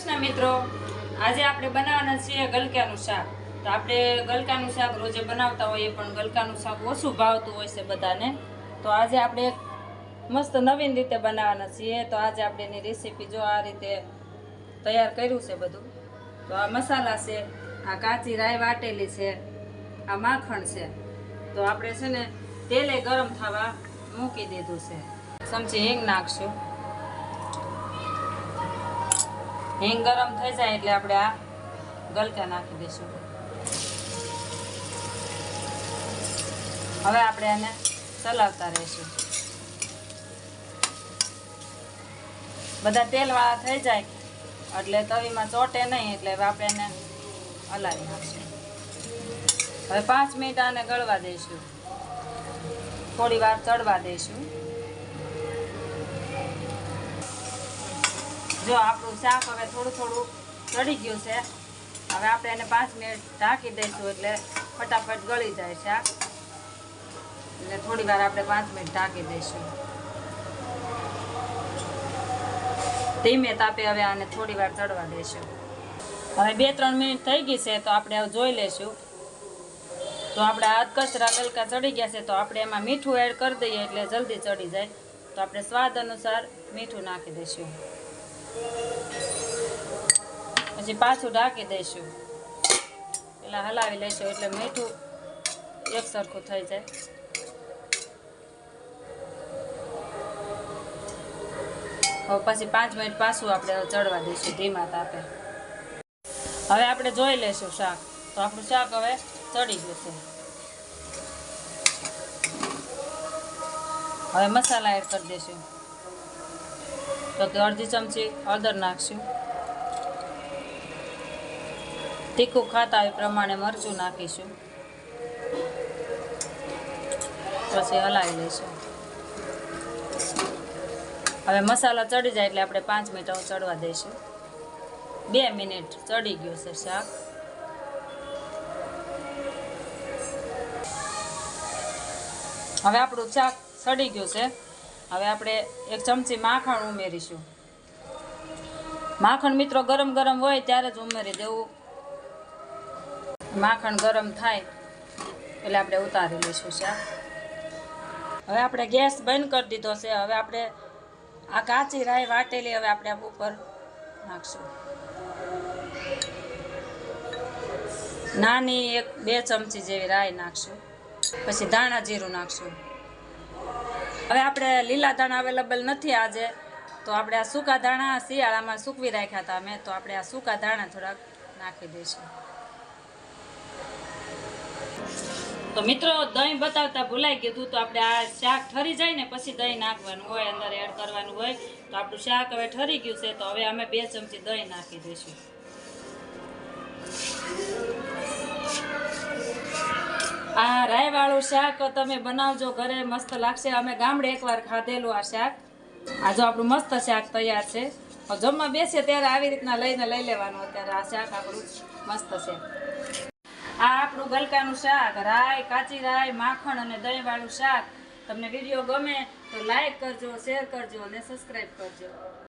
કૃષ્ણ મિત્રો, આજે આપણે બનાવવાના છીએ ગલકાનું શાક. તો આપણે ગલકાનું શાક રોજે બનાવતા હોઈએ, પણ ગલકાનું શાક ઓછું ભાવતું હોય છે બધાને. તો આજે આપણે મસ્ત નવીન રીતે બનાવવાના છીએ. તો આજે આપણે એની રેસીપી જો આ રીતે તૈયાર કર્યું છે બધું. તો આ મસાલા છે, આ કાચી રાઈ વાટેલી છે, આ માખણ છે. તો આપણે છે ને તેલે ગરમ થવા મૂકી દીધું છે. સમજી હિંગ નાખશું. હિંગ ગરમ થઈ જાય એટલે આપણે આ ગલકા નાખી દઈશું. હવે આપણે આને ચલાવતા રહીશું. બધા તેલવાળા થઈ જાય એટલે તવીમાં ચોટે નહીં એટલે આપણે એને હલાવી નાખશું. હવે પાંચ મિનિટ આને ગળવા દઈશું. થોડી વાર ચડવા દઈશું. જો આપણું શાક હવે થોડું થોડું ચડી ગયું છે. હવે આપણે એને પાંચ મિનિટ ઢાંકી દઈશું એટલે ફટાફટ ગળી જાય શાક. એટલે થોડી વાર આપણે પાંચ મિનિટ ઢાંકી દઈશું. ધીમે તાપે હવે આને થોડી વાર ચડવા દઈશું. હવે બે ત્રણ મિનિટ થઈ ગઈ છે તો આપણે હવે જોઈ લઈશું. તો આપણે હાથ કચરા ગલકા ચડી ગયા છે તો આપણે એમાં મીઠું એડ કરી દઈએ એટલે જલ્દી ચડી જાય. તો આપણે સ્વાદ અનુસાર મીઠું નાખી દઈશું. પછી પાછું ઢાંકી દઈશું. પેલા હલાવી લઈશું એટલે મીઠું એક સરખું થઈ જાય. હવે પછી પાંચ મિનિટ પાછું આપણે ચડવા દઈશું ધીમા તાપે. હવે આપણે જોઈ લઈશું શાક. તો આપણું શાક હવે ચડી જશે. હવે મસાલા એડ કરી દઈશું. તો કે અડધી ચમચી હળદર નાખશું. તીખું ખાતા એ પ્રમાણે મરચું નાખીશું. પછી હલાવી લઈશું. હવે મસાલો ચડી જાય એટલે આપણે પાંચ મિનિટ ચડવા દઈશું. બે મિનિટ ચડી ગયું છે શાક. હવે આપણું શાક સડી ગયું છે. હવે આપણે એક ચમચી માખણ ઉમેરીશું. માખણ મિત્રો ગરમ ગરમ હોય ત્યારે જ ઉમેરી દેવું. માખણ ગરમ થાય એટલે આપણે ઉતારી લઈશું શાક હવે આપણે ગેસ બંધ કરી દીધો છે. હવે આપણે આ કાચી રાઈ વાટેલી હવે આપણે ઉપર નાખશું. નાની એક બે ચમચી જેવી રાઈ નાખશું. પછી ધાણા જીરું નાખશું. હવે આપણે લીલા ધાણા અવેલેબલ નથી આજે. તો આપણે આ સૂકા ધાણા શિયાળામાં સૂકવી રાખ્યા હતા અમે. તો આપણે આ સૂકા ધાણા થોડાક નાખી દઈશું. તો મિત્રો, દહીં બતાવતા ભૂલાઈ ગયું તો આપણે આ શાક ઠરી જાય ને પછી દહીં નાખવાનું હોય, અંદર એડ કરવાનું હોય. તો આપણું શાક હવે ઠરી ગયું છે. તો હવે અમે બે ચમચી દહીં નાખી દઈશું. આ રાયવાળું શાક તમે બનાવજો, ઘરે મસ્ત લાગશે. અમે ગામડે એકવાર ખાધેલું આ શાક. આ જો આપણું મસ્ત શાક તૈયાર છે. જમવા બેસીએ ત્યારે આવી રીતના લઈને લઈ લેવાનું અત્યારે આ શાક આપણું મસ્ત છે. આ આપણું ગલકાનું શાક, રાય, કાચી રાય, માખણ અને દહીંવાળું શાક. તમને વીડિયો ગમે તો લાઈક કરજો શેર કરજો અને સબસ્ક્રાઈબ કરજો.